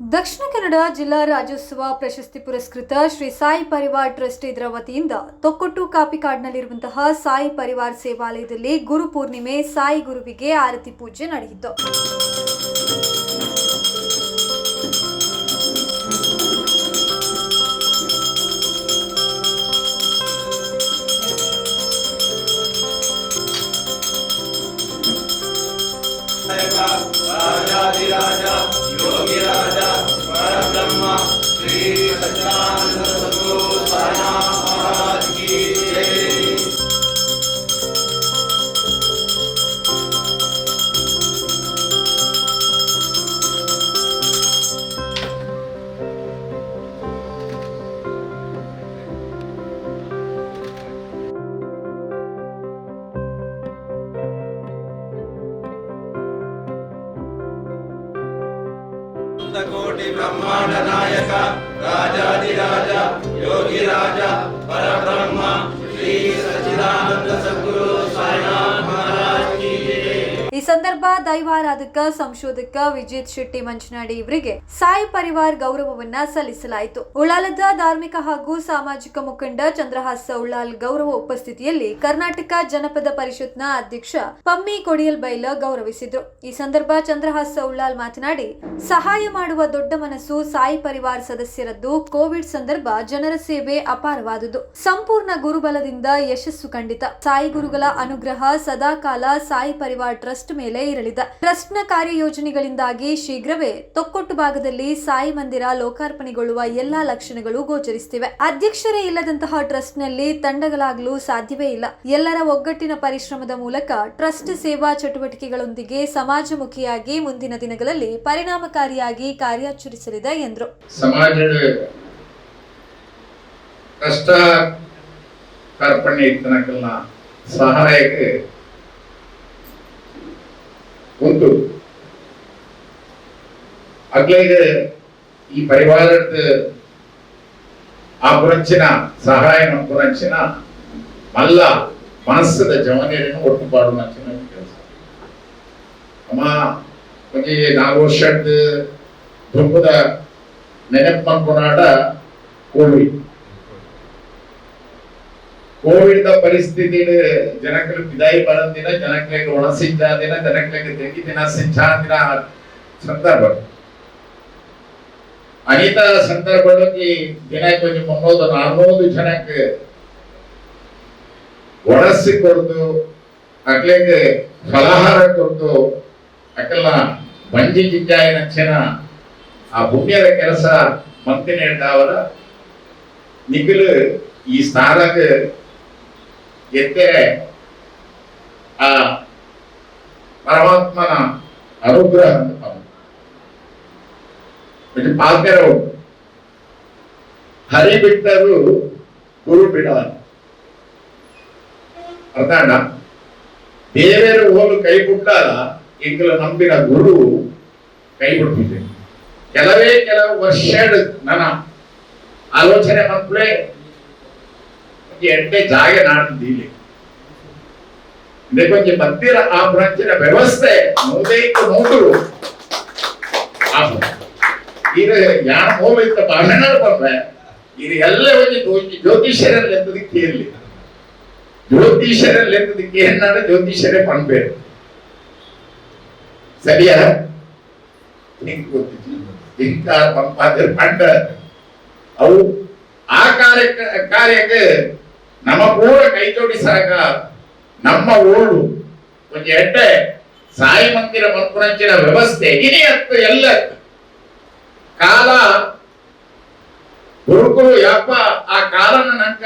ದಕ್ಷಿಣ ಕನ್ನಡ ಜಿಲ್ಲಾ ರಾಜ್ಯೋತ್ಸವ ಪ್ರಶಸ್ತಿ ಪುರಸ್ಕೃತ ಶ್ರೀ ಸಾಯಿ ಪರಿವಾರ್ ಟ್ರಸ್ಟ್ ಇದರ ವತಿಯಿಂದ ತೊಕ್ಕೊಟ್ಟು ಕಾಪಿಕಾಡ್ನಲ್ಲಿರುವಂತಹ ಸಾಯಿ ಪರಿವಾರ್ ಸೇವಾಲಯದಲ್ಲಿ ಗುರು ಪೂರ್ಣಿಮೆ, ಸಾಯಿ ಗುರುವಿಗೆ ಆರತಿ ಪೂಜೆ ನಡೆಯಿತು. अनंतकोटि ब्रह्मांड नायक राजाधिराजा योगी राजा परब्रह्म श्री सचिदानंद ಸಂದರ್ಭ ದೈವಾರಾಧಕ, ಸಂಶೋಧಕ ವಿಜಿತ್ ಶೆಟ್ಟಿ ಮಂಚನಾಡಿ ಇವರಿಗೆ ಸಾಯಿ ಪರಿವಾರ್ ಗೌರವವನ್ನ ಸಲ್ಲಿಸಲಾಯಿತು. ಉಳ್ಳಾಲದ ಧಾರ್ಮಿಕ ಹಾಗೂ ಸಾಮಾಜಿಕ ಮುಖಂಡ ಚಂದ್ರಹಾಸ ಉಳ್ಳಾಲ್ ಗೌರವ ಉಪಸ್ಥಿತಿಯಲ್ಲಿ ಕರ್ನಾಟಕ ಜನಪದ ಪರಿಷತ್ನ ಅಧ್ಯಕ್ಷ ಪಮ್ಮಿ ಕೊಡಿಯಲ್ ಬೈಲ ಗೌರವಿಸಿದ್ರು. ಈ ಸಂದರ್ಭ ಚಂದ್ರಹಾಸ ಉಳ್ಳಾಲ್ ಮಾತನಾಡಿ, ಸಹಾಯ ಮಾಡುವ ದೊಡ್ಡ ಮನಸ್ಸು ಸಾಯಿ ಪರಿವಾರ್ ಸದಸ್ಯರದ್ದು. ಕೋವಿಡ್ ಸಂದರ್ಭ ಜನರ ಸೇವೆ ಅಪಾರವಾದುದು. ಸಂಪೂರ್ಣ ಗುರುಬಲದಿಂದ ಯಶಸ್ಸು ಖಂಡಿತ. ಸಾಯಿ ಗುರುಗಳ ಅನುಗ್ರಹ ಸದಾಕಾಲ ಸಾಯಿ ಪರಿವಾರ್ ಟ್ರಸ್ಟ್ ಮೇಲೆ ಇರಲಿದೆ. ಟ್ರಸ್ಟ್ನ ಕಾರ್ಯಯೋಜನೆಗಳಿಂದಾಗಿ ಶೀಘ್ರವೇ ತೊಕ್ಕೊಟ್ಟು ಭಾಗದಲ್ಲಿ ಸಾಯಿ ಮಂದಿರ ಲೋಕಾರ್ಪಣೆಗೊಳ್ಳುವ ಎಲ್ಲಾ ಲಕ್ಷಣಗಳು ಗೋಚರಿಸುತ್ತಿವೆ ಅಧ್ಯಕ್ಷರೇ ಇಲ್ಲದಂತಹ ಟ್ರಸ್ಟ್ನಲ್ಲಿ ತಂಡಗಳಾಗಲು ಸಾಧ್ಯವೇ ಇಲ್ಲ. ಎಲ್ಲರ ಒಗ್ಗಟ್ಟಿನ ಪರಿಶ್ರಮದ ಮೂಲಕ ಟ್ರಸ್ಟ್ ಸೇವಾ ಚಟುವಟಿಕೆಗಳೊಂದಿಗೆ ಸಮಾಜಮುಖಿಯಾಗಿ ಮುಂದಿನ ದಿನಗಳಲ್ಲಿ ಪರಿಣಾಮಕಾರಿಯಾಗಿ ಕಾರ್ಯಾಚರಿಸಲಿದೆ ಎಂದರು. ಸಮಾಜದ ಸಹಾಯಕ್ಕೆ ಒಂದು ಅಗ್ಲೈದ ಈ ಪರಿವಾರದ ಆ ಪುರಂಚಿನ ಸಹಾಯನ ಪುರಂಚಿನ ಮಲ್ಲ ಮನಸ್ಸದ ಜವನೇರಿನ ಒಟ್ಟುಪಾಡು ನಂಚಿನ ಕೆಲಸ. ಅಮ್ಮ ಒಂಜಿ ನಾಲ್ಕು ವರ್ಷದ ದುಂಬದ ನೆನಪು ಮನ್ಕೊನಾಡ ಕೋವಿಡ್ ಕೋವಿಡ್ ಪರಿಸ್ಥಿತಿ ಜನಕ್ಕೆ ಬಿದಾಯಿ ಬರಂದಿನ ಜನಕ್ಕೆ ಒಣಸಿದ್ದಾದಿನ ಜನಕ್ಕೆ ತೆಗಿದಿನ ಸಿಂಚಾದಿನ ಸಂದರ್ಭ. ಅನಿತ ಸಂದರ್ಭದಲ್ಲಿ ದಿನ ಕೊಂಚ ಮುನ್ನೂರು ನಾನ್ನೂರು ಜನಕ್ಕೆ ಒಣಸಿ ಕೊಡ್ದು ಅಕ್ಲೆಗೆ ಫಲಾಹಾರ ಕೊಡ್ದು ಅಕ್ಕಲ್ಲ ಬಂಜಿ ಜಿಂಜಾಯಿನ ಆ ಭೂಮಿಯರ ಕೆಲಸ ಮಂತಿನ ಅವರ ನಿಗಲು ಈ ಸ್ಥಾನಕ್ಕೆ ಎತ್ತರೆ ಆ ಪರಮಾತ್ಮನ ಅನುಗ್ರಹ ಅಂತ ಪದ. ಇದು ಪಾಲ್ಕೆರ ಉಂಟು ಹರಿ ಬಿಟ್ಟರು ಗುರು ಬಿಡಲ್ಲ ಅರ್ಥಾಂಡ ದೇವರು ಹೋಲು ಕೈ ಬಿಟ್ಟಾಗ ಈಗಲೂ ನಂಬಿನ ಗುರು ಕೈ ಬಿಡ್ತಿದ್ದೆ ಕೆಲವೇ ಕೆಲವು ವರ್ಷ ನನ್ನ ಆಲೋಚನೆ ಮಕ್ಕಳೇ ಎಂಟೆ ಜಾಗ ನಾಡ್ದಿಲ್ಲಿ ಕೊಂಚ ಮತ್ತಿರ ಆ ಬ್ರಾಂಚಿನ ವ್ಯವಸ್ಥೆ ನೂದೈಕು ನೂರು ಈಗ ಯಾರ ಮೂಲಕ ಭಾಷಣ ಬಂದ್ರೆ ಇದು ಜ್ಯೋತಿಷ್ಯರಲ್ಲಿ ಜ್ಯೋತಿಷ್ಯರೇ ಪಂಡ. ಆ ಕಾರ್ಯಕ್ಕೆ ನಮ್ಮ ಕೂಡ ಕೈ ಜೋಡಿಸಾಗ ನಮ್ಮ ಊರು ಒಂದು ಎಡ್ಡೆ, ಸಾಯಿ ಮಂದಿರ ಮನ್ಪುರಂಚಿನ ವ್ಯವಸ್ಥೆ ಇನಿ ಅತ್ತು ಎಲ್ಲ ಕಾಲ, ಗುರುಕುಲು ಯಪ್ಪ ಆ ಕಾಲನ ನಂಕ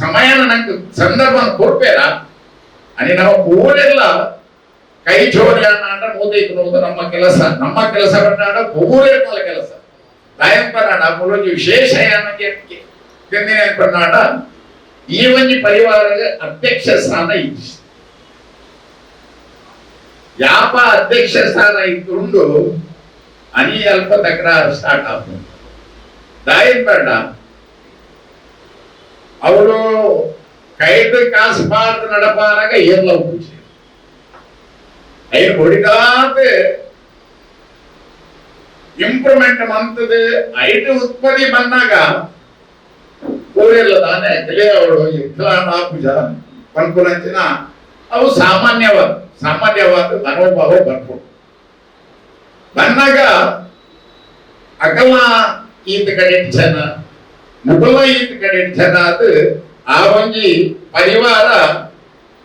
ಸಮಯನ ನಂಕ ಸಂದರ್ಭ ಕೊಡ್ಬೇಡ. ಅಲ್ಲಿ ನಮ್ಮ ಊರೆಲ್ಲ ಕೈ ಜೋಡಿ ಮೋದೈತು ನೋದು ನಮ್ಮ ಕೆಲಸ ನಮ್ಮ ಕೆಲಸ ಬನ್ನಾಡ ಊರೇ ಕೆಲಸ. ದಾಯಂ ಪನ್ನಾಡ ವಿಶೇಷ ಯಾನಕ್ಕೆ ತಿಂದಿನ ಈ ಒಂಜಿ ಪರಿವಾರದ ಅಧ್ಯಕ್ಷ ಸ್ಥಾನ ಇತ್ತು ಯಾಪ ಅಧ್ಯಕ್ಷ ಸ್ಥಾನ ಇದ್ದುಂಡು ಅನಿ ಅಲ್ಪ ತಕರಾರು ಸ್ಟಾರ್ಟ್ ಆಗ್ತದೆ ದಾಯಂ ಪಣ್ಣ ಅವರು ಕೈದು ಕಾಸು ಪಾರ್ದು ನಡಪಾರಾಗ ಏರ್ಲ ಉಪ್ಪು ಐದು ಹೊಡಿದಾತ ಇಂಪ್ರೂವ್ಮೆಂಟ್ ಮಂತದ ಐದು ಉತ್ಪತ್ತಿ ಬಂದಾಗ ಕೋವಿಡಲ್ಲದಾನೆ ತಿಳಿಯವರು ಯುದ್ಧನಾಪು ಜನ ಬಂದ್ಕೊಂಡಂಚಿನ ಅವು ಸಾಮಾನ್ಯವಾದ ಸಾಮಾನ್ಯವಾದ ಮನೋಭಾವ ಬಂದ್ಕೊಂಡು ಬಂದಾಗ ಅಗಲ ಈತ ಕಡೆ ಜನ ಮೊದಲ ಈತ ಕಡೆ ಜನ ಅದು ಆ ಒಂಜಿ ಪರಿವಾರ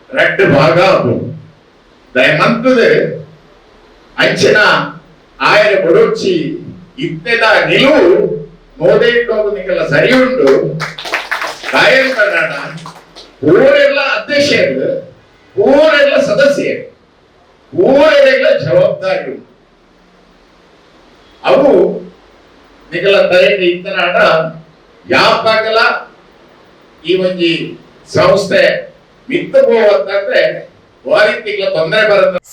ரெண்டு பாகா தயமந்தது ಅಂಚಿನ ஆயிரம் புரட்சி ಇತ್ತೆದ நிலவு ನೋಡೇಟೋದು ನಿಗೆಲ್ಲ ಸರಿ ಉಂಟು. ಕಾಯಲ್ ಕನ್ನಡ, ಊರೆಲ್ಲ ಅಧ್ಯಕ್ಷರು ಊರೆಲ್ಲ ಸದಸ್ಯರು ಊರೆಲ್ಲ ಜವಾಬ್ದಾರಿ ಉಂಟು ಅವು ನಿಗಲ ತಲೆಗೆ ಇತ್ತನಾಡ ಯಾಪಾಗಲ ಈ ಒಂಜಿ ಸಂಸ್ಥೆ ಮಿತ್ತು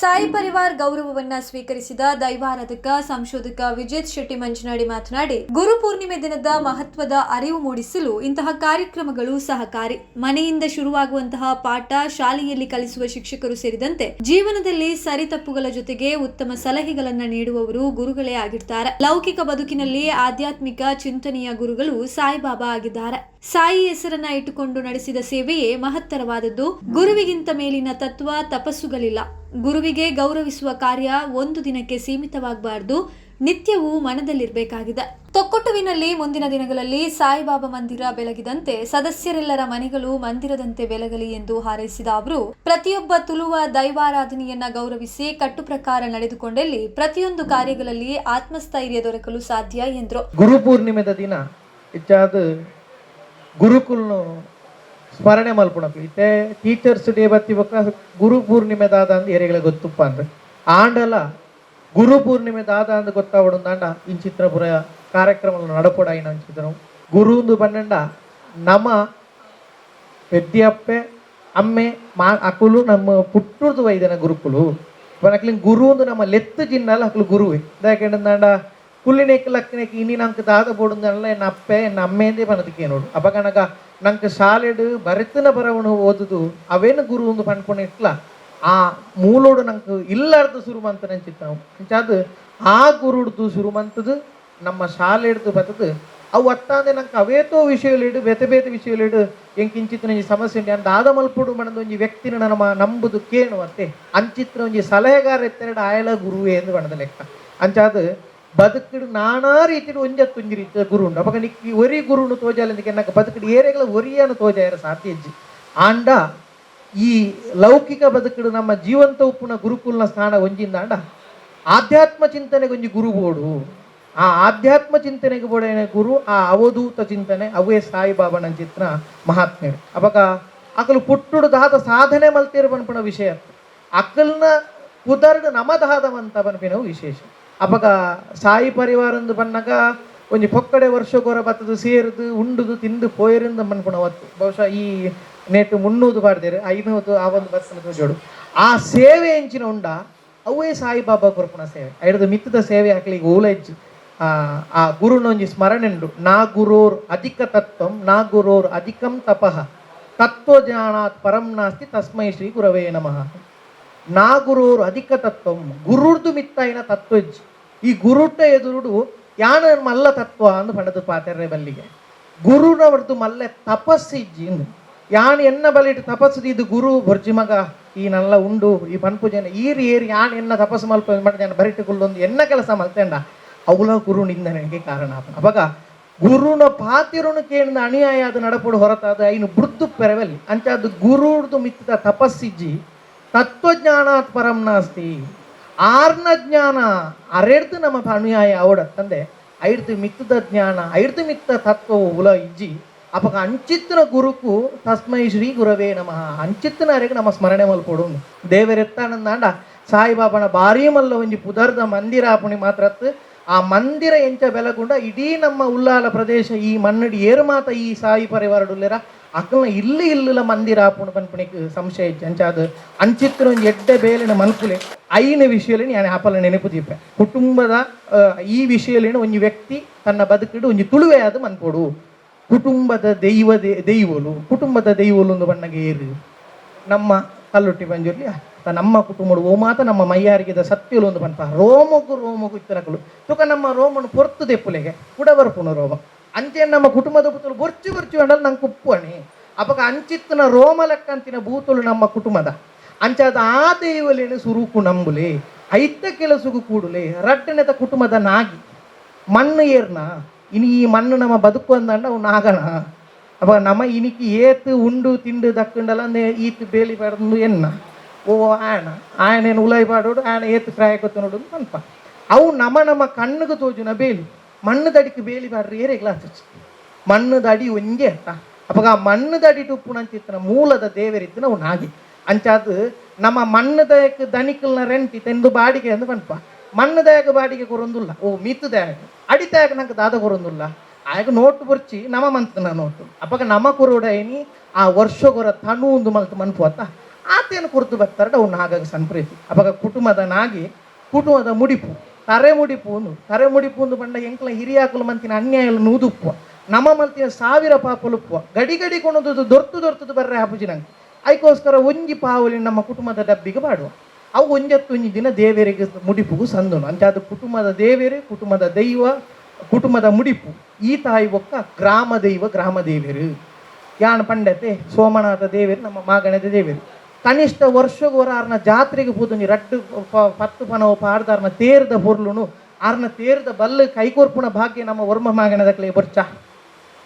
ಸಾಯಿ ಪರಿವಾರ್ ಗೌರವವನ್ನ ಸ್ವೀಕರಿಸಿದ ದೈವಾರಾಧಕ ಸಂಶೋಧಕ ವಿಜೇತ್ ಶೆಟ್ಟಿ ಮಂಚನಾಡಿ ಮಾತನಾಡಿ, ಗುರು ಪೂರ್ಣಿಮೆ ದಿನದ ಮಹತ್ವದ ಅರಿವು ಮೂಡಿಸಲು ಇಂತಹ ಕಾರ್ಯಕ್ರಮಗಳು ಸಹಕಾರಿ. ಮನೆಯಿಂದ ಶುರುವಾಗುವಂತಹ ಪಾಠ ಶಾಲೆಯಲ್ಲಿ ಕಲಿಸುವ ಶಿಕ್ಷಕರು ಸೇರಿದಂತೆ ಜೀವನದಲ್ಲಿ ಸರಿತಪ್ಪುಗಳ ಜೊತೆಗೆ ಉತ್ತಮ ಸಲಹೆಗಳನ್ನ ನೀಡುವವರು ಗುರುಗಳೇ ಆಗಿರ್ತಾರೆ. ಲೌಕಿಕ ಬದುಕಿನಲ್ಲಿ ಆಧ್ಯಾತ್ಮಿಕ ಚಿಂತನೆಯ ಗುರುಗಳು ಸಾಯಿಬಾಬಾ ಆಗಿದ್ದಾರೆ. ಸಾಯಿ ಹೆಸರನ್ನ ಇಟ್ಟುಕೊಂಡು ನಡೆಸಿದ ಸೇವೆಯೇ ಮಹತ್ತರವಾದದ್ದು. ಗುರುವಿಗಿಂತ ಮೇಲಿನ ತತ್ವ ತಪಸ್ಸುಗಳಿಲ್ಲ. ಗುರುವಿಗೆ ಗೌರವಿಸುವ ಕಾರ್ಯ ಒಂದು ದಿನಕ್ಕೆ ಸೀಮಿತವಾಗಬಾರದು. ನಿತ್ಯವೂ ಮನದಲ್ಲಿರಬೇಕಾಗಿದೆ. ತೊಕ್ಕೊಟ್ಟುವಿನಲ್ಲಿ ಮುಂದಿನ ದಿನಗಳಲ್ಲಿ ಸಾಯಿಬಾಬಾ ಮಂದಿರ ಬೆಳಗಿದಂತೆ ಸದಸ್ಯರೆಲ್ಲರ ಮನೆಗಳು ಮಂದಿರದಂತೆ ಬೆಳಗಲಿ ಎಂದು ಹಾರೈಸಿದ ಅವರು, ಪ್ರತಿಯೊಬ್ಬ ತುಳುವ ದೈವಾರಾಧನೆಯನ್ನ ಗೌರವಿಸಿ ಕಟ್ಟು ಪ್ರಕಾರ ನಡೆದುಕೊಂಡಲ್ಲಿ ಪ್ರತಿಯೊಂದು ಕಾರ್ಯಗಳಲ್ಲಿ ಆತ್ಮಸ್ಥೈರ್ಯ ದೊರಕಲು ಸಾಧ್ಯ ಎಂದರು. ಗುರು ಪೂರ್ಣಿಮೆದ ದಿನ ಇಚ್ಚಾದ ಗುರುಕುಲ್ನು ಸ್ಮರಣೆ ಮಲ್ಪುಣಕ್ಲು ಇತ್ತೆ ಟೀಚರ್ಸ್ ಡೇ ಬತ್ತಿ ಗುರು ಪೂರ್ಣಿಮೆ ದಾದ ಅಂದ್ ಗೊತ್ತುಪ್ಪ ಅಂದ್ರೆ. ಆಂಡಲ ಗುರು ಪೂರ್ಣಿಮೆ ದಾದ ಅಂದ್ ಗೊತ್ತಾವಡುಂದಾಂಡ ಇಂಚಿತ್ರ ಪುರ ಕಾರ್ಯಕ್ರಮ ನಡಪೊಡ ಐನ ಅಂಚಿದ್ರು. ಗುರುಂದು ಬನ್ನಂಡ ನಮ ಪೆದ್ದಿಯಪ್ಪೆ ಅಮ್ಮೆ, ಮಾ, ಅಕುಲು ನಮ್ಮ ಪುಟ್ಟುರ್ದು ವೈದನ ಗುರುಕುಲು. ಪನಕ್ಲಿನ್ ಗುರು ಒಂದು ನಮ್ಮ ಲೆತ್ತು ಜಿನ್ನಲ್ಲ ಅಕ್ಲು ಗುರುವೆ. ದಾಕೆಂಡ ಕುಲ್ಲಿನೇಕ್ ಲಕ್ಕನೇಕ್ ಇನಿ ನಂಕ್ ದಾದ ಬೋಡುಂದಲ್ಲ ಎನ್ನ ಅಪ್ಪೆ, ಎನ್ನ ಅಮ್ಮೆಂದೇ ಪನದಕ್ಕೆ ನೋಡು ಅಪ್ಪ ಕನಕ ನಂಗೆ ಶಾಲೆಡು ಬರೆತನ ಬರವನು ಓದುದು, ಅವೇನು ಗುರು ಒಂದು ಪನ್ಕೊಂಡು ಇಟ್ಲ, ಆ ಮೂಲೋಡು ನಂಗೆ ಇಲ್ಲಾರ್ದು ಶುರುಮಂತ ನೆಂಚಿತ್ತು ಅಂಚಾದ ಆ ಗುರುಡ್ದು ಶುರುಮಂತದು ನಮ್ಮ ಶಾಲೆಡ್ದು ಬತ್ತದು, ಅವು ಅತ್ತಾಂದೆ ನಂಗೆ ಅವೇತೋ ವಿಷಯಲಿಡು, ಬೇತೆ ಬೇತೆ ವಿಷಯಲಿಡು ಎಂಕಿಂಚಿತ್ ಒಂಜಿ ಸಮಸ್ಯೆ ಉಂಟು ಅಂತ ಆದ ಮಲ್ಪುಡು ಮನದ ಒಂಜಿ ವ್ಯಕ್ತಿನ ನಮ್ಮ ನಂಬುದು ಕೇಣು ಅತ್ತೆ ಅಂಚಿತ್ರ ಒಂಜಿ ಸಲಹೆಗಾರ ಎತ್ತೆರಡು ಆಯಲ ಗುರುವೇ ಎಂದು ಬಣದ ಲೆಕ್ಕ. ಅಂಚಾದ ರೀತಿಡು ಒಂಜ ತುಂಜಿ ರೀತಿಯ ಗುರು ಉಂಟು ಅವಾಗ ನಿಕ್ಕಿ ಒರಿ ಗುರುನು ತೋಜಾಲೆ ಎನ್ನಕ ಬದುಕಿಡು ಏರೆಗಳ ಒರಿಯನು ತೋಜಾಯರ ಸಾಧ್ಯ ಹೆಜ್ಜೆ ಆಂಡ ಈ ಲೌಕಿಕ ಬದುಕಿಡು ನಮ್ಮ ಜೀವಂತ ಉಪ್ಪುನ ಗುರುಕುಲ್ನ ಸ್ಥಾನ ಒಂಜಿಂದ ಆಂಡ ಆಧ್ಯಾತ್ಮ ಚಿಂತನೆಗೆ ಒಂಜಿ ಗುರು ಬೋಡು. ಆ ಆಧ್ಯಾತ್ಮ ಚಿಂತನೆಗೆ ಬೋಡೇನ ಗುರು, ಆ ಅವಧೂತ ಚಿಂತನೆ, ಅವೇ ಸಾಯಿಬಾಬನ ಚಿತ್ರ ಮಹಾತ್ಮೆಡು. ಅವಾಗ ಅಕಲು ಪುಟ್ಟುಡು ದಾದ ಸಾಧನೆ ಮಲ್ತೇರು ವಿಷಯ. ಅಕಲ್ನ ಕುದರ್ಡು ನಮದಾದವಂತ ಬನ್ಪಿನವು ವಿಶೇಷ. ಅಪಗ ಸಾಯಿ ಪರಿವಾರಂದು ಬಂದಾಗ ಒಂಜಿ ಪೊಕ್ಕಡೆ ವರ್ಷಕ್ಕೊರ ಬತ್ತದು ಸೇರುದು ಉಂಡುದು ತಿಂದು ಪೋಯರಿಂದ ಮನ್ಪುಣ ಅವತ್ತು ಬಹುಶಃ ಈ ನೆಟ್ಟು ಮುನ್ನೂದು ಬಾರ್ದೇರು, ಐನೂದು ಆ ಒಂದು ಬರ್ತನ ಜೋಡು ಆ ಸೇವೆ ಹೆಂಚಿನ ಉಂಡ ಅವೇ ಸಾಯಿಬಾಬಾ ಕೊರ್ಪುಣ ಸೇವೆ. ಐಡದು ಮಿತ್ತದ ಸೇವೆ ಹಾಕ್ಲಿಕ್ಕೆ ಓಲ ಇಜ್ಜಿ ಆ ಆ ಗುರುನ ಒಂಜಿ ಸ್ಮರಣೆ ಉಂಡು. ನಾ ಗುರೋರ್ ಅಧಿಕ ತತ್ವಂ, ನಾ ಗುರೋರ್ ಅಧಿಕಂ ತಪಃ. ತತ್ವಜ್ಞಾನಾತ್ ಪರಂ ನಾಸ್ತಿ ತಸ್ಮೈ ಶ್ರೀ ಗುರವೇ ನಮಃ. ನಾ ಗುರುವರು ಅಧಿಕ ತತ್ವಂ, ಗುರುರ್ದು ಮಿತ್ತಾಯಿನ ತತ್ವಜ್ ಈ ಗುರುಟ ಎದುರುಡು ಯಾನ ಮಲ್ಲ ತತ್ವ ಅಂದು ಪಡೆದು ಪಾತೆರ್ರೆ ಬಲ್ಲಿಗೆ. ಗುರುನವರ್ದು ಮಲ್ಲೆ ತಪಸ್ಸಿಜ್ಜಿ ಯಾನ್ ಎನ್ನ ಬಲಿಟ್ ತಪಸ್ಸು ಇದು ಗುರು ಬೊರ್ಜಿ ಮಗ, ಈ ನಲ್ಲ ಉಂಡು, ಈ ಪನ್ಪು ಜನ ಈರಿ ಏರಿ ಯಾನ್ ಎನ್ನ ತಪಸ್ಸು ಮಲ್ಪ ಬರಿಟ್ಟು ಕುಲ್ಲೊಂದು ಎನ್ನ ಕೆಲಸ ಮಲ್ತೆಂಡ, ಅವುಲ ಗುರು ನಿಂದನೆಗೆ ಕಾರಣ. ಅವಾಗ ಗುರುನ ಪಾತಿರುನು ಕೇಳಿದ ಅಣಿಯಾಯ ಅದು ನಡಪುಡು ಹೊರತಾದ ಐನು ಬುಡ್ದು ಪೆರವಲ್ಲಿ. ಅದು ಗುರುರ್ದು ಮಿತ್ತದ ತಪಸ್ಸಿಜ್ಜಿ ತತ್ವಜ್ಞಾನಾತ್ ಪರಂ ನಾಸ್ತಿ. ಆರ್ನ ಜ್ಞಾನ ಅರೆಡ್ದು ನಮ್ಮ ಅನುಯಾಯ ಅವಡತ್ತಂದೆ ಐಡ್ದು ಮಿತ್ತದ ಜ್ಞಾನ ಐಡ್ದು ಮಿತ್ತ ತತ್ವವು ಉಲ ಇಜ್ಜಿ. ಅಪಕ ಅಂಚಿತ್ತಿನ ಗುರುಕು ತಸ್ಮೈ ಶ್ರೀ ಗುರವೇ ನಮಃ. ಅಂಚಿತ್ತಿನ ಅರೆಗೆ ನಮ್ಮ ಸ್ಮರಣೆ ಮಲ್ಪಡು. ದೇವರೆತ್ತಾನಂದಾಂಡ ಸಾಯಿಬಾಬನ ಭಾರಿ ಮಲ್ಲ ಒಂಜಿ ಪುದರ್ದ ಮಂದಿರ ಆಪುಣಿ ಮಾತ್ರತ್. ಆ ಮಂದಿರ ಎಂಚ ಬೆಲಗುಂಡ ಇಡೀ ನಮ್ಮ ಉಲ್ಲಾಲ ಪ್ರದೇಶ ಈ ಮನ್ನಡಿ ಏರು ಮಾತ ಈ ಸಾಯಿ ಪರಿವಾರಡುಲ್ಲೆರ. ಅಕ್ಕಲ್ನ ಇಲ್ಲಿ ಇಲ್ಲ ಮಂದಿರ ಪನ್ಪಣಿಕ್ ಸಂಶಯ ಜಂಚಾದ ಅಂಚಿತ್ರ ಒಂಜಿ ಎಡ್ಡೆ ಬೇಲಿನ ಮನ್ಪುಲೆ ಐನ ವಿಷಯಲಿ ಯಾನೆ ಆಪಲ ನೆನಪು ದೀಪೆ ಕುಟುಂಬದ ಈ ವಿಷಯಲಿನ ಒಂದು ವ್ಯಕ್ತಿ ತನ್ನ ಬದುಕಿಡು ಒಂದು ತುಳುವೆ ಆದ ಮನ್ಪೋಡು ಕುಟುಂಬದ ದೈವ ದೈವಲು, ಕುಟುಂಬದ ದೈವಲು ಒಂದು ಬಣ್ಣಗೆ ಏರು ನಮ್ಮ ಕಲ್ಲುಟ್ಟಿ ಬಂಜುರ್ಲಿ ನಮ್ಮ ಕುಟುಂಬಡು ಓ ಮಾತ ನಮ್ಮ ಮೈಯಾರಿಗಿದ ಸತ್ಯಲು ಒಂದು ಪನ್ಪ ರೋಮಗು ರೋಮಗು ಇತ್ತರಗಳು ತುಕ ನಮ್ಮ ರೋಮನು ಪೊರ್ತು ದೆಪ್ಪುಲೆಗೆ. ಕುಡ ಬರ್ಪುನು ರೋಮ. ಅಂಚೆ ನಮ್ಮ ಕುಟುಂಬದ ಬುತ್ತಲು ಬೊರ್ಚಿ ಬೊರ್ಚಿ ಅಂಡಲ್ ನಂಗೆ ಉಪ್ಪಣಿ ಅಪಗ ಅಂಚಿತ್ತಿನ ರೋಮ ಬೂತುಲು ನಮ್ಮ ಕುಟುಂಬದ. ಅಂಚಾದ ಆ ದೇವಲೇನೆ ಸುರುಕು ನಂಬುಲೆ ಐತ ಕೆಲಸಗೂ ಕೂಡುಲೆ, ರಟ್ಟನೆತ ಕುಟುಂಬದ ನಾಗಿ. ಮಣ್ಣು ಏರ್ನ, ಇನಿ ಈ ಮಣ್ಣು ನಮ್ಮ ಬದುಕು ಅಂದಂಡ ಅವು ನಾಗಣ. ಅವ ನಮ್ಮ ಇನಿಕಿ ಏತು, ಉಂಡು, ತಿಂಡು ದಕ್ಕಂಡಲ್ಲ ಈತ್ ಬೇಲಿ ಪಡೆದು ಎನ್ನ. ಓ ಆಣ ಆಯನೇನು ಉಲಾಯಿ ಬಾಡೋಡು, ಆಣ ಏತು ಫ್ರಾಯ ಗೊತ್ತು ನೋಡು ಅನ್ಪ ಅವು ನಮ್ಮ ನಮ್ಮ ಕಣ್ಣಿಗೆ ತೋಜುನ ಬೇಲಿ. ಬೇಲಿ ಪಾಡ್ರಿ ಏರೆ ಗ್ಲಾಸ್ ಮಣ್ಣು ದಡಿ ಒಂಜೆ ಅಂತ. ಆ ಮಣ್ಣು ದಡಿ ಟುಪ್ಪುನಂಚಿತ್ತಿನ ಮೂಲದ ದೇವರಿದ್ದನ ನಾವು ನಾಗಿ. ಅಂಚಾದ ನಮ್ಮ ಮಣ್ಣು ದಯಕ್ಕೆ ದನಿಕಲ್ನ ರೆಂಟಿ ತೆಂದು ಬಾಡಿಗೆ ಅಂದು ಪನ್ಪ ಮಣ್ಣು ದಯಕ ಬಾಡಿಗೆ ಕೊರೊಂದುಲ್ಲ. ಓ ಮಿತ್ತು ದಯಕ ಅಡಿ ದಯಕ ನಂಗೆ ದಾದ ಕೊರೊಂದುಲ್ಲ. ಆಗ ನೋಟು ಬರ್ಚಿ ನಮ ಮಂತನ ನೋಟು. ಅಪಗ ನಮ ಕುರುಡ ಏನಿ, ಆ ವರ್ಷಗೊರ ತನು ಒಂದು ಮಲ್ತು ಮನ್ಪು ಅತ್ತ. ಆತೇನು ಕುರ್ತು ಬರ್ತಾರ, ಅವು ನಾಗಾಗ ಸಂಪ್ರೀತಿ. ಅಪಗ ಕುಟುಂಬದ ನಾಗಿ ಕುಟುಂಬದ ಮುಡಿಪು. ತರೆ ಪೂನು ತರೆಮುಡಿ ಒಂದು ಬಂಡ ಎಂಕ್ಲ ಹಿರಿಯಾಕಲು ಮಂತಿನ ಅನ್ಯಾಯಲು ನೂದುಪ್ಪುವ. ನಮ್ಮ ಮಲ್ತಿನ ಸಾವಿರ ಪಾಪಲುಪ್ಪುವ. ಗಡಿ ಗಡಿ ಕೊಣದು ದೊರ್ತು ದೊರ್ತದು ಬರ್ರೆ ಹಬುಜಿ ನಂಗೆ. ಅದಕ್ಕೋಸ್ಕರ ಒಂಜಿ ಪಾವಲಿ ನಮ್ಮ ಕುಟುಂಬದ ಡಬ್ಬಿಗೆ ಬಾಡುವ. ಅವು ಒಂಜತ್ತು ಒಂಜಿ ದಿನ ದೇವರಿಗೆ ಮುಡಿಪುಗು ಸಂದನು. ಅಂತ ಕುಟುಂಬದ ದೇವರೇ, ಕುಟುಂಬದ ದೈವ, ಕುಟುಂಬದ ಮುಡಿಪು. ಈ ತಾಯಿ ಒಕ್ಕ ಗ್ರಾಮ ದೈವ, ಗ್ರಾಮ ದೇವರು. ಯಾಣ ಪಂಡತೆ, ಸೋಮನಾಥ ದೇವರು, ನಮ್ಮ ಮಾಗಣದ ದೇವರು. ಕನಿಷ್ಠ ವರ್ಷಗೋರ ಅರ್ನ ಜಾತ್ರೆಗೆ ಪೂದೊಂಜಿ ರಟ್ಟು ಪತ್ತು ಪನ ಪಾಡ್ದಾರ್ನ ತೇರ್ದ ಹೊರ್ಲುನು, ಅರ್ನ ತೇರ್ದ ಬಲ್ಲ ಕೈಕೋರ್ಪುಣ ಭಾಗ್ಯ ನಮ್ಮ ವರ್ಮ ಮಾಗಣದಕ್ಕೆ ಬರ್ಚ.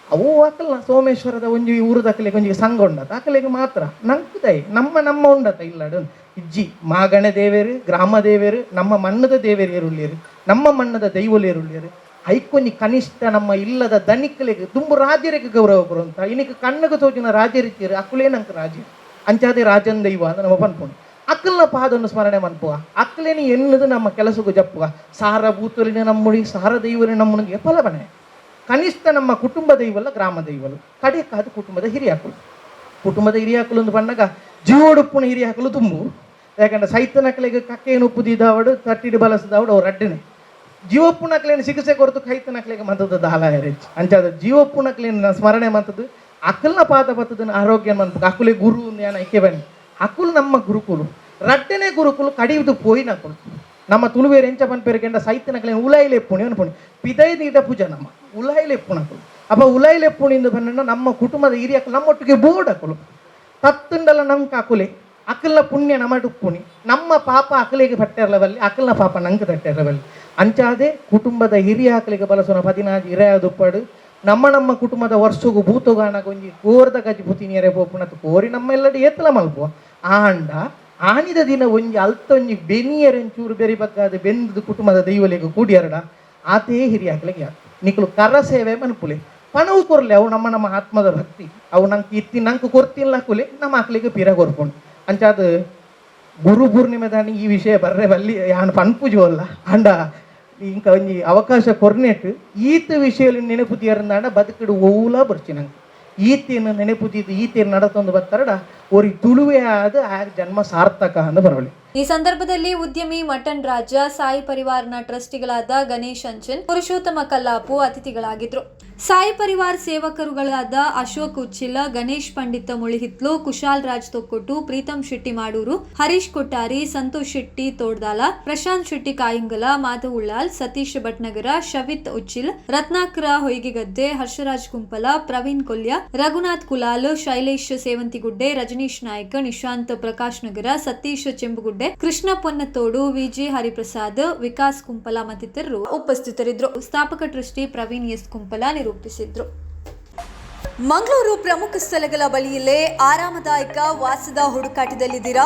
ಅವು ಅಕಲ್ನ ಸೋಮೇಶ್ವರದ ಒಂಜಿ ಊರು ದಕ್ಕಲೆ ಒಂಜಿ ಸಂಘ ಉಂಡತ ಅಕಲೆಗೆ ಮಾತ್ರ. ನಂಕುದೈ ನಮ್ಮ ನಮ್ಮ ಉಂಡತ ಇಲ್ಲಡು. ಇಜ್ಜಿ, ಮಾಗಣ ದೇವೇರು, ಗ್ರಾಮ ದೇವೇರು, ನಮ್ಮ ಮಣ್ಣದ ದೇವೇರು ಏರುಳ್ಳಿಯರು ನಮ್ಮ ಮಣ್ಣದ ದೈವಲೇರುಳ್ಳಿಯರು ಐಕೊಂಜಿ ಕನಿಷ್ಠ ನಮ್ಮ ಇಲ್ಲದ ದನಿಕಲೆಗೆ ತುಂಬ ರಾಜ್ಯರಿಗೆ ಗೌರವ ಬರುವಂತ ಇನಿಗೆ ಕಣ್ಣಗೆ ತೋಜಿನ ರಾಜ್ಯರಿದ್ದೀರು ಅಕುಲೇ ನಂಗೆ ರಾಜ್ಯ ಅಂಚಾದೆ ರಾಜನ್ ದೈವ ಅಂತ ನಮ್ಮ ಪನ್ಪುಣು ಅಕ್ಕಲ್ನ ಪಾದನ್ನು ಸ್ಮರಣೆ ಮನ್ಪುವ ಅಕ್ಕಲೇನಿ ಎನ್ನದು ನಮ್ಮ ಕೆಲಸಕ್ಕೂ ಜಪ್ಪುವ. ಸಾರ ಭೂತಲಿನ ನಮ್ಮುಡಿ ಸಾರ ದೈವರಿ ನಮ್ಮನಿಗೆ ಫಲವನೆ ಕನಿಷ್ಠ ನಮ್ಮ ಕುಟುಂಬ ದೈವಲ್ಲ, ಗ್ರಾಮ ಕಡೆ ಕಾದ್ ಕುಟುಂಬದ ಹಿರಿಯಾಕಲು ಕುಟುಂಬದ ಹಿರಿಯಾಕಲು ಒಂದು ಬಣ್ಣಗ ಜೀವಡುಪ್ಪುನ ಹಿರಿಯಾಕಲು ತುಂಬು. ಯಾಕಂದ್ರೆ ಸೈತನಕಲೆಗೆ ಕಕ್ಕೇನು ಉಪ್ಪುದಿದ್ದವಡು, ತಟ್ಟಿಡು ಬಲಸದವಡು ಅವ್ರು ಅಡ್ಡನೆ. ಜೀವಪ್ಪುನಕ್ಲೇನು ಸಿಗಸೆ ಕೊರತು ಕೈತನಕ್ಲೆಗೆ ಮಂತದ ದಾಲ ಅಂಚಾದ ಜೀವಪ್ಪುನಕ್ಲೇನು ಸ್ಮರಣೆ ಮಂತದ್ದು ಅಕ್ಕಲ್ನ ಪಾದ ಬತ್ತದನ್ನ ಆರೋಗ್ಯ ಮಂತ ಅಕುಲೆ ಗುರು ಐಕೆ ಬನ್ನಿ. ಅಕ್ಕುಲು ನಮ್ಮ ಗುರುಕುಲು. ರಟ್ಟನೆ ಗುರುಕುಲು, ಕಡಿಯುವುದು ಪೋಯಿನ ನಕುಲು ನಮ್ಮ ತುಳುವೇರು ಎಂಚ ಪನ್ಪೇರಿಕೆಂಡ ಸೈತನಕ್ಲೇನು ಉಲಾಯಿಲೆಪ್ಪುಣಿ ಅನ್ಪುಣಿ. ಪಿದೈ ನೀಡ ಪೂಜೆ ನಮ್ಮ. ಉಲಾಯಿಲೆಪ್ಪುಣಕುಲು ಅಪ್ಪ ಉಲಾಯಿಲೆಪ್ಪುಣಿಂದ ಬಂದ ನಮ್ಮ ಕುಟುಂಬದ ಹಿರಿಯಕ್ಕಲು ನಮ್ಮೊಟ್ಟಿಗೆ ಬೋರ್ಡ್ ಅಕ್ಕಲು ತತ್ತುಂಡಲ ನಮ್ಗೆ ಅಕುಲೆ. ಅಕಲ್ನ ಪುಣ್ಯ ಪುಣಿ. ನಮ್ಮ ಪಾಪ ಅಕಲಿಗೆ ಪಟ್ಟೆರ್ಲವಲ್ಲಿ ಅಕಲ್ನ ಪಾಪ ನಂಗೆ ತಟ್ಟೆರ್ಲವಲ್ಲಿ ಅಂಚಾದೆ ಕುಟುಂಬದ ಹಿರಿಯ ಅಕಲಿಗೆ ಬಲಸೋನ ಪದಿನಾಜಿ ಇರೆಯದುಪ್ಪಡು ನಮ್ಮ ನಮ್ಮ ಕುಟುಂಬದ ವರ್ಷಗೂ ಭೂತಗಾನ ಗೊಂಜಿ ಕೋರ್ದ ಗಜಿ ಭೂತಿನಿಯರೆ ಪೋಪುಣತ್ ಕೋರಿ ನಮ್ಮೆಲ್ಲಡೆ ಏತಲ ಮಲ್ಪುವ. ಆಂಡ ಆನಿದ ದಿನ ಒಂಜಿ ಅಲ್ತೊಂಜಿ ಬೆನಿಯರೆಂಚೂರು ಬೆರಿ ಬಗ್ಗಾದ ಬೆಂದ ಕುಟುಂಬದ ದೈವಲಿಗೆ ಕೂಡಿಯರಡ ಆತೇ ಹಿರಿಯ ಅಕಲಿಗೆ ಯಾರು? ನಿಕಲು ಕರ ಸೇವೆ ಮನ್ಪುಲೆ. ಪಣವು ಕೊರ್ಲೆ, ಅವು ನಮ್ಮ ನಮ್ಮ ಆತ್ಮದ ಭಕ್ತಿ. ಅವು ನಂಗೆ ಇತ್ತಿ ನಂಗೆ ಕೊರ್ತಿಲ್ಲ ಕುಲೆ. ನಮ್ಮ ಮಕ್ಳಿಗೆ ಪೀರ ಕೊರ್ಕೊಂಡು. ಅಂಚಾದ ಗುರು ಪೂರ್ಣಿಮೆ ದಾನಿ ಈ ವಿಷಯ ಬರ್ರೆ ಬಲ್ಲಿ ಯಾನ್ ಪನ್ಪುಜು ಅಲ್ಲ. ಅಂಡ ಇಂಕ ಅವಕಾಶ ಕೊರ್ನೆಟ್, ಈತ ವಿಷಯ ನೆನಪು ತೀರಂದಾಂಡ ಬದುಕಡು ಓಲ ಬರ್ಚಿ ನಂಗೆ. ಈತೇನು ತೀತು ಈತೇನು ನಡತೊಂದು ಬರ್ತಾರಡ ಅವ್ರಿಗೆ ತುಳುವೆ ಆದ ಆ ಜನ್ಮ ಸಾರ್ಥಕ ಅಂತ ಬರವಳಿ. ಈ ಸಂದರ್ಭದಲ್ಲಿ ಉದ್ಯಮಿ ಮಟನ್ ರಾಜ, ಸಾಯಿ ಪರಿವಾರನ ಟ್ರಸ್ಟಿಗಳಾದ ಗಣೇಶ್ ಅಂಚನ್, ಪುರುಷೋತ್ತಮ ಕಲ್ಲಾಪು ಅತಿಥಿಗಳಾಗಿದ್ರು. ಸಾಯಿ ಪರಿವಾರ ಸೇವಕರುಗಳಾದ ಅಶೋಕ್ ಉಚ್ಚಿಲ, ಗಣೇಶ್ ಪಂಡಿತ ಮುಳಿಹಿತ್ಲು, ಕುಶಾಲ್ ರಾಜ್ ತೊಕ್ಕೊಟ್ಟು ಪ್ರೀತಂ ಶೆಟ್ಟಿ ಮಾಡೂರು, ಹರೀಶ್ ಕೊಟ್ಟಾರಿ, ಸಂತೋಷ್ ಶೆಟ್ಟಿ ತೋಡ್ದಾಲ, ಪ್ರಶಾಂತ್ ಶೆಟ್ಟಿ ಕಾಯಂಗಲ ಮಾಧವ್ ಉಳ್ಳಾಲ್, ಸತೀಶ್ ಭಟ್ನಗರ, ಶವಿತ್ ಉಚ್ಚಿಲ್, ರತ್ನಾಕರ ಹೊಯ್ಗೆಗದ್ದೆ, ಹರ್ಷರಾಜ್ ಕುಂಪಲ, ಪ್ರವೀಣ್ ಕೊಲ್ಯ, ರಘುನಾಥ್ ಕುಲಾಲ್, ಶೈಲೇಶ್ ಸೇವಂತಿಗುಡ್ಡೆ, ರಜನೀಶ್ ನಾಯ್ಕ, ನಿಶಾಂತ್ ಪ್ರಕಾಶ್ ನಗರ, ಸತೀಶ್ ಚೆಂಬುಗುಡ್ಡೆ ಕೃಷ್ಣ ಪೊನ್ನತೋಡು ವಿಜಿ ಹರಿಪ್ರಸಾದ್, ವಿಕಾಸ್ ಕುಂಪಲ ಮತ್ತಿತರರು ಉಪಸ್ಥಿತರಿದ್ದರು. ಸ್ಥಾಪಕ ಟ್ರಸ್ಟಿ ಪ್ರವೀಣ್ ಎಸ್ ಕುಂಪಲ ನಿರೂಪಿಸಿದ್ರು. ಮಂಗಳೂರು ಪ್ರಮುಖ ಸ್ಥಳಗಳ ಬಳಿಯಲ್ಲೇ ಆರಾಮದಾಯಕ ವಾಸದ ಹುಡುಕಾಟದಲ್ಲಿದ್ದೀರಾ?